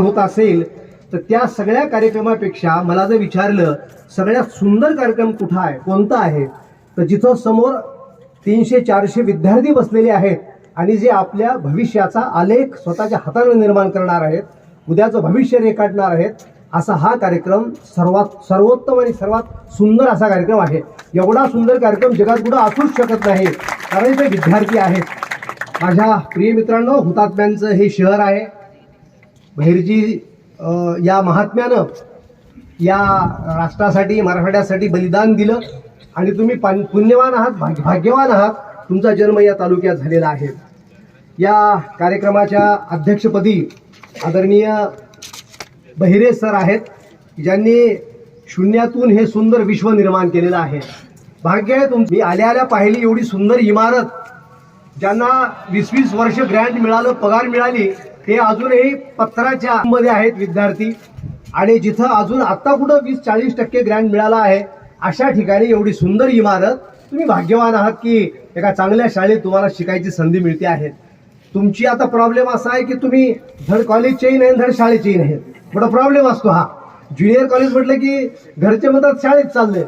होत असेल तर त्या सगळ्या कार्यक्रमापेक्षा मला जर विचारलं सगळ्यात सुंदर कार्यक्रम कुठं आहे कोणता आहे? तर जिथं समोर तीनशे चारशे विद्यार्थी बसलेले आहेत आणि जे आपल्या भविष्याचा आलेख स्वतःच्या हाताने निर्माण करणार आहेत उद्याचं भविष्य रेखाटणार आहेत असा हा कार्यक्रम सर्वात सर्वोत्तम आणि सर्वात सुंदर असा कार्यक्रम आहे. एवढा सुंदर कार्यक्रम जगात कुठं असूच शकत नाही कारण ते विद्यार्थी आहेत. माझ्या प्रिय मित्रांनो हुतात्म्यांचं हे शहर आहे. भैरजी या महात्म्यानं या राष्ट्रासाठी मराठवाड्यासाठी बलिदान दिलं आणि तुम्ही पान- पुण्यवान आहात भाग्यवान आहात. तुमचा जन्म या तालुक्यात झालेला आहे. या कार्यक्रमाच्या अध्यक्षपदी आदरणीय बहिरे सर आहेत ज्यांनी शून्यातून हे सुंदर विश्व निर्माण केलेलं आहे. भाग्य आहे तुम मी आल्या आल्या पाहिली एवढी सुंदर इमारत ज्यांना वीस वीस वर्ष ग्रँट मिळालं पगार मिळाली ते अजूनही पत्राच्या मध्ये आहेत विद्यार्थी. आणि जिथं अजून आता कुठं वीस चाळीस टक्के ग्रँड मिळाला आहे अशा ठिकाणी एवढी सुंदर इमारत तुम्ही भाग्यवान आहात की एका चांगल्या शाळेत तुम्हाला शिकायची संधी मिळते आहे. तुमची आता प्रॉब्लेम असा आहे की तुम्ही धड कॉलेजचेही नाही धड शाळेचेही नाही. थोडा प्रॉब्लेम असतो हा. ज्युनियर कॉलेज म्हटलं की घरचे म्हणतात शाळेत चालले.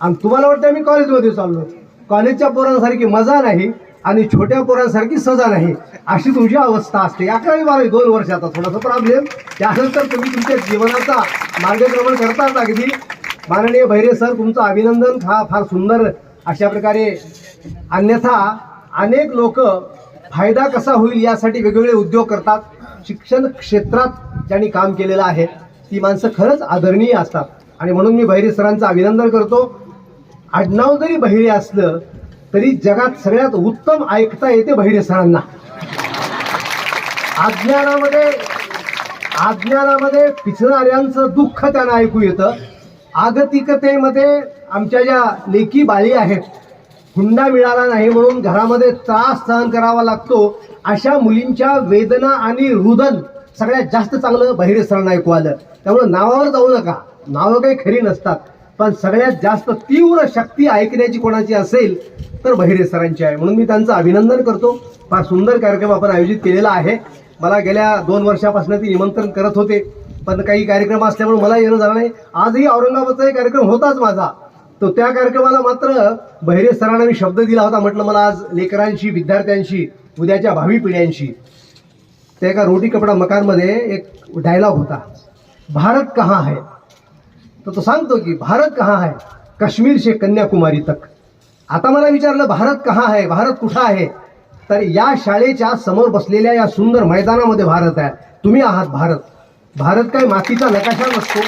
आणि तुम्हाला वाटतं मी कॉलेजमध्ये चाललो. कॉलेजच्या पोरांसारखी मजा नाही. आणि छोट्या पोरांसारखी सजा नाही. अशी तुमची अवस्था असते. अकरावी बारावी दोन वर्षाचा थोडासा प्रॉब्लेम त्यानंतर तुम्ही तुमच्या जीवनाचा मार्गक्रमण करतात अगदी. माननीय भैरे सर तुमचं अभिनंदन. हा फार सुंदर अशा प्रकारे अन्यथा अनेक लोक फायदा कसा होईल यासाठी वेगवेगळे उद्योग करतात. शिक्षण क्षेत्रात ज्यांनी काम केलेलं आहे ती माणसं खरंच आदरणीय असतात. आणि म्हणून मी बहिरे सरांचं अभिनंदन करतो. आडनाव जरी बहिरे असलं तरी जगात सगळ्यात उत्तम ऐकता येते बहिरे सरांना. अज्ञानामध्ये अज्ञानामध्ये पिचणाऱ्यांचं दुःख त्यांना ऐकू येतं. आगतिकतेमध्ये आमच्या ज्या लेकी बाळी आहेत हुंडा मिळाला नाही म्हणून घरामध्ये त्रास सहन करावा लागतो अशा मुलींच्या वेदना आणि रुदन सगळ्यात जास्त चांगलं बहिरे सरांना ऐकू आलं. त्यामुळे नावावर जाऊ नका. नावं काही खरी नसतात पण सगळ्यात जास्त तीव्र शक्ती ऐकण्याची कोणाची असेल तर बहिरे सरांची आहे. म्हणून मी त्यांचं अभिनंदन करतो. फार सुंदर कार्यक्रम आपण आयोजित केलेला आहे. मला गेल्या दोन वर्षापासून ती निमंत्रण करत होते. पण काही कार्यक्रम असल्यामुळे मला येणं झालं नाही. आजही औरंगाबादचा एक कार्यक्रम होताच माझा. तो त्या कार्यक्रमाला मात्र बहिरे सरांना मी शब्द दिला होता. म्हटलं मला आज लेकरांशी विद्यार्थ्यांशी उद्याच्या भावी पिढ्यांशी त्या एका रोटी कपडा मकानमध्ये एक डायलॉग होता. भारत कहाँ है? तर तो सांगतो की भारत कहाँ है? काश्मीर से कन्याकुमारी तक. आता मला विचारलं भारत कहाँ आहे भारत कुठं आहे? तर या शाळेच्या समोर बसलेल्या या सुंदर मैदानामध्ये भारत आहे. तुम्ही आहात भारत. भारत काही मातीचा नकाशा नसतो.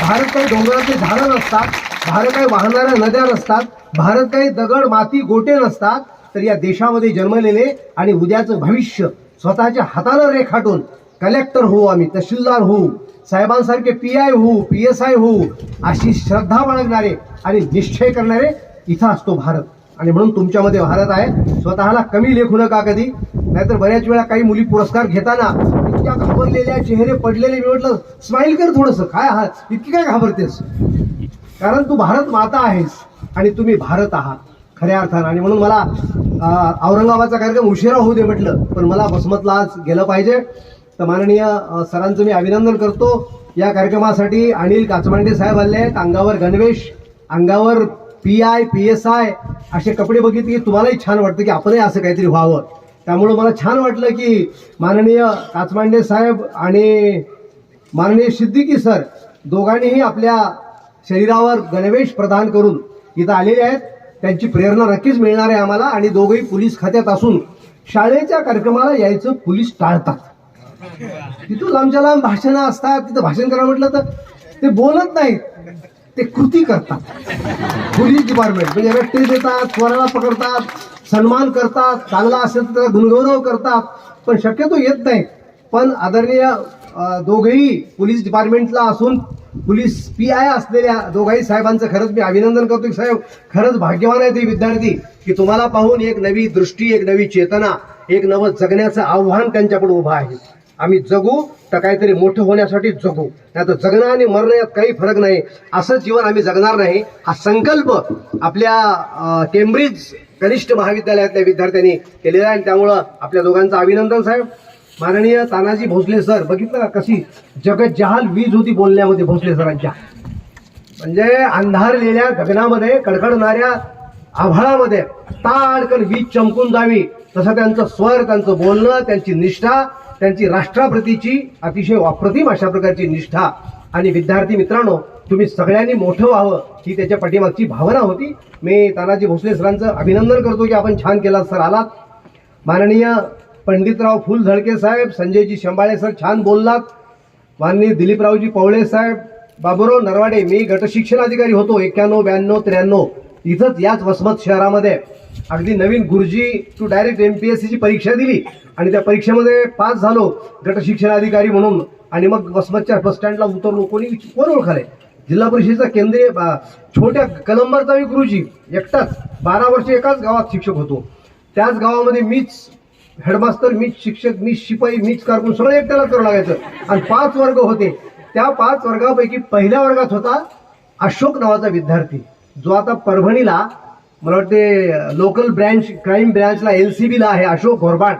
भारत काही डोंगराचे झाडं नसतात. भारत काही वाहणाऱ्या नद्या नसतात. भारत काही दगड माती गोटे नसतात. तर या देशामध्ये जन्मलेले आणि उद्याचं भविष्य स्वतःच्या हातानं रेखाटून कलेक्टर होऊ आम्ही तहसीलदार होऊ साहेबांसारखे पी आय होऊ पी एस आय होऊ अशी श्रद्धा बाळगणारे आणि निश्चय करणारे इथं असतो भारत. आणि म्हणून तुमच्यामध्ये भारत आहे. स्वतःला कमी लेखू नका कधी. नाहीतर बऱ्याच वेळा काही मुली पुरस्कार घेताना इतक्या घाबरलेल्या चेहरे पडलेले मी म्हटलं स्माईल कर थोडंसं. काय आहात इतकी काय घाबरतेस? कारण तू भारत माता आहेस आणि तुम्ही भारत आहात. खऱ्या अर्थानं. आणि म्हणून मला औरंगाबादचा कार्यक्रम उशिरा होऊ दे म्हटलं पण मला बसमतला आज गेलं पाहिजे. तर माननीय सरांचं मी अभिनंदन करतो. या कार्यक्रमासाठी अनिल काचमांडे साहेब आले आहेत. अंगावर गणवेश अंगावर P I P S I असे कपडे बघितले की तुम्हालाही छान वाटतं की आपणही असं काहीतरी व्हावं. त्यामुळं मला छान वाटलं की माननीय काचमांडे साहेब आणि माननीय सिद्दीकी सर दोघांनीही आपल्या शरीरावर गणवेश प्रदान करून इथं आलेले आहेत. त्यांची प्रेरणा नक्कीच मिळणार आहे आम्हाला आणि दोघंही पोलीस खात्यात असून शाळेच्या कार्यक्रमाला यायचं पोलीस टाळतात. तिथं लांबच्या लांब भाषणं असतात. तिथं भाषण करा म्हटलं तर ते बोलत नाहीत. ते कृती करतात. पोलीस डिपार्टमेंट म्हणजे रट्टे देतात स्वराला पकडतात सन्मान करतात चांगला असेल तर त्याचा गुणगौरव करतात. पण शक्यतो येत नाही. पण आदरणीय दोघेही पोलीस डिपार्टमेंटला असून पोलीस पी आय असलेल्या दोघाही साहेबांचं खरंच मी अभिनंदन करतो की साहेब खरंच भाग्यवान आहे ते विद्यार्थी की तुम्हाला पाहून एक नवी दृष्टी एक नवी चेतना एक नवं जगण्याचं आव्हान त्यांच्याकडे उभं आहे. आम्ही जगू तर काहीतरी मोठं होण्यासाठी जगू. नाही तर जगणं आणि मरणं यात काही फरक नाही. असं जीवन आम्ही जगणार नाही. हा संकल्प आपल्या केम्ब्रिज कनिष्ठ महाविद्यालयातल्या विद्यार्थ्यांनी केलेला आहे. आणि त्यामुळं आपल्या दोघांचं अभिनंदन साहेब. माननीय तानाजी भोसले सर बघितलं का कशी जगत जहाल वीज होती बोलण्यामध्ये भोसले सरांच्या? म्हणजे अंधारलेल्या गगनामध्ये कडकडणाऱ्या आभाळामध्ये ताडकन वीज चमकून जावी. तसं त्यांचं स्वर त्यांचं बोलणं त्यांची निष्ठा त्यांची राष्ट्राप्रतीची अतिशय अप्रतिम अशा प्रकारची निष्ठा. आणि विद्यार्थी मित्रांनो तुम्ही सगळ्यांनी मोठं व्हावं ही त्याच्या पाठीमागची भावना होती. मी तानाजी भोसले सरांचं अभिनंदन करतो की आपण छान केलात सर आलात. माननीय पंडितराव फुल झळके साहेब संजयजी शंबाळे सर छान बोललात. माननीय दिलीपरावजी पवळे साहेब बाबुराव नरवाडे मी गटशिक्षण अधिकारी होतो एक्क्याण्णव ब्याण्णव त्र्याण्णव. इथंच याच वसमत शहरामध्ये. अगदी नवीन गुरुजी तू डायरेक्ट एम पी एस सीची परीक्षा दिली आणि त्या परीक्षेमध्ये पास झालो. गटशिक्षण अधिकारी म्हणून. आणि मग वसमतच्या बस स्टँडला उतरलो. कोणी कोण ओळखाले? जिल्हा परिषदेचा केंद्रीय छोट्या कलंबरचा मी गुरुजी. एकटाच. बारा वर्ष एकाच गावात शिक्षक होतो. त्याच गावामध्ये मीच हेडमास्तर मीच शिक्षक मीच शिपाई मीच कारकून सगळं एकट्याला करावं लागायचं. आणि पाच वर्ग होते. त्या पाच वर्गापैकी पहिल्या वर्गात होता अशोक नावाचा विद्यार्थी. जो आता परभणीला मला वाटते लोकल ब्रँच क्राईम ब्रँचला एल सी बीला आहे अशोक घोरबाट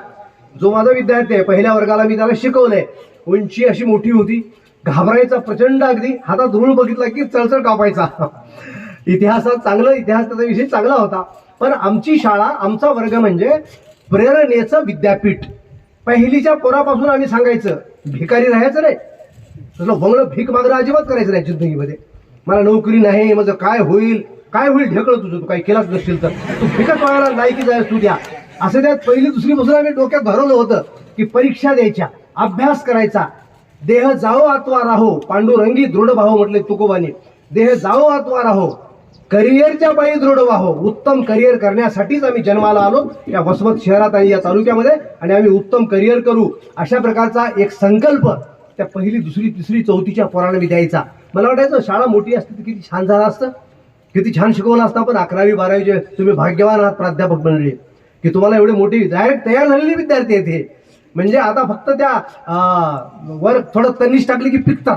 जो माझा विद्यार्थी आहे पहिल्या वर्गाला मी त्याला शिकवलंय. उंची अशी मोठी होती. घाबरायचा प्रचंड अगदी. हातात धूळ बघितला की चळचळ कापायचा. इतिहासात चांगलं इतिहास त्याचा विषय चांगला होता. पण आमची शाळा आमचा वर्ग म्हणजे प्रेरणेचं विद्यापीठ. पहिलीच्या पोरापासून आम्ही सांगायचं भिकारी राहायचं नाही. तसलं बंगलं भीक मागणं अजिबात करायचं नाही जिंदगीमध्ये. मला नोकरी नाही माझं काय होईल? काय होईल ढेकळं तुझं? तू काही केलाच नसशील तर. तू फिकट व्हायला लायकी जाय तू द्या. असं त्यात पहिली दुसरी मुसरा आम्ही डोक्यात भरवलं होतं की परीक्षा द्यायच्या अभ्यास करायचा. देह जाओ अथवा राहो पांडुरंगी दृढ भाव म्हटले तुकोबानी. देह जाओ अथवा राहो करिअरच्या पायी दृढ व्हावं. उत्तम करिअर करण्यासाठीच आम्ही जन्माला आलो या वसमत शहरात आणि या तालुक्यामध्ये आणि आम्ही उत्तम करिअर करू. अशा प्रकारचा एक संकल्प त्या पहिली दुसरी तिसरी चौथीच्या पोरांना मी द्यायचा. मला वाटायचं शाळा मोठी असते तर किती छान झालं असतं. किती छान शिकवलं असतं पण अकरावी बारावीचे तुम्ही भाग्यवान आहात प्राध्यापक बनले की तुम्हाला एवढी मोठी डायरेक्ट तयार झालेली विद्यार्थी आहेत हे. म्हणजे आता फक्त त्या वर थोडं तनिष टाकली की पिकतात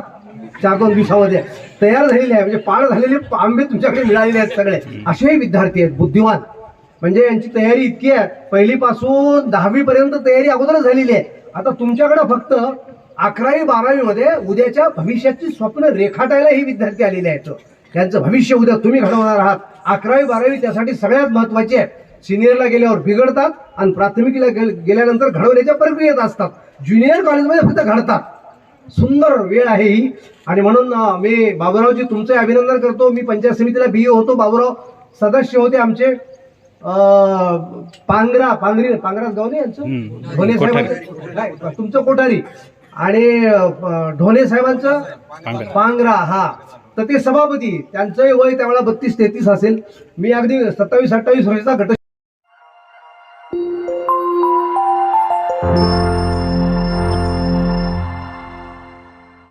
चार दोन दिवसामध्ये. तयार झालेले आहे म्हणजे पाळ झालेले आंबे तुमच्याकडे मिळालेले आहेत सगळे. असेही विद्यार्थी आहेत बुद्धिमान. म्हणजे यांची तयारी इतकी आहे पहिलीपासून दहावीपर्यंत तयारी अगोदरच झालेली आहे. आता तुमच्याकडे फक्त अकरावी बारावीमध्ये उद्याच्या भविष्याची स्वप्न रेखाटायला ही विद्यार्थी आलेले आहेत. त्यांचं भविष्य उद्या तुम्ही घडवणार आहात. अकरावी बारावी त्यासाठी सगळ्यात महत्वाची आहे. सिनियरला गेल्यावर बिघडतात आणि प्राथमिकीला गेल्यानंतर घडवण्याच्या प्रक्रियेत असतात. ज्युनियर कॉलेजमध्ये फक्त घडतात. सुंदर वेळ आहे ही. आणि म्हणून मी बाबूरावजी तुमचे अभिनंदन करतो. मी पंचायत समितीला बीए होतो. बाबूराव सदस्य होते आमचे. पांगरा पांगरी पांगरा गाव नाही यांचं? ढोणे साहेबांचं तुमचं कोठारी. आणि ढोणे साहेबांचं पांगरा हा. तर ते सभापती त्यांचंही वय त्यावेळेला बत्तीस तेहतीस असेल. मी अगदी सत्तावीस अठ्ठावीस वर्षाचा घटक